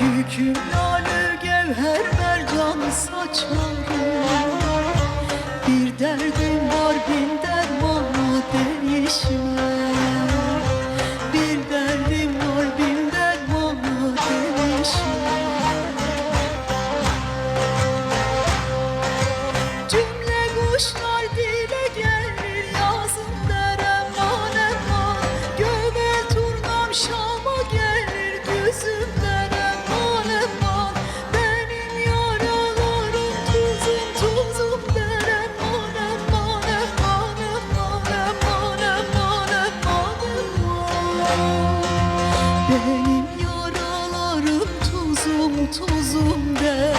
Yüküm lalü gevher mercan saçları. Bir derdim var bin dermanı değişmez Benim yaralarım tuzum tuzum de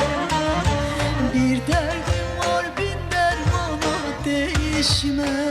Bir derdim var bin dermana değişmez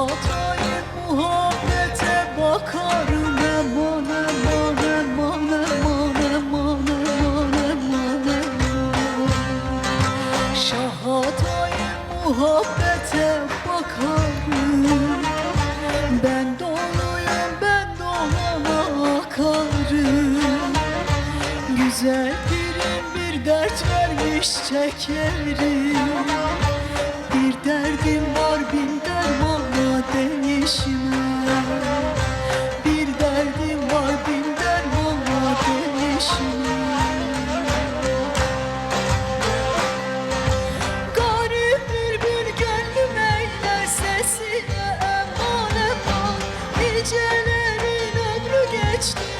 hatayı muhabbete bakarım. Eman eman eman eman eman eman eman eman Şah hatayı muhabbete bakarım. Ben doluyum ben dolana akarım Güzel birim bir dert vermiş çekerim. Bir derdim var bir It's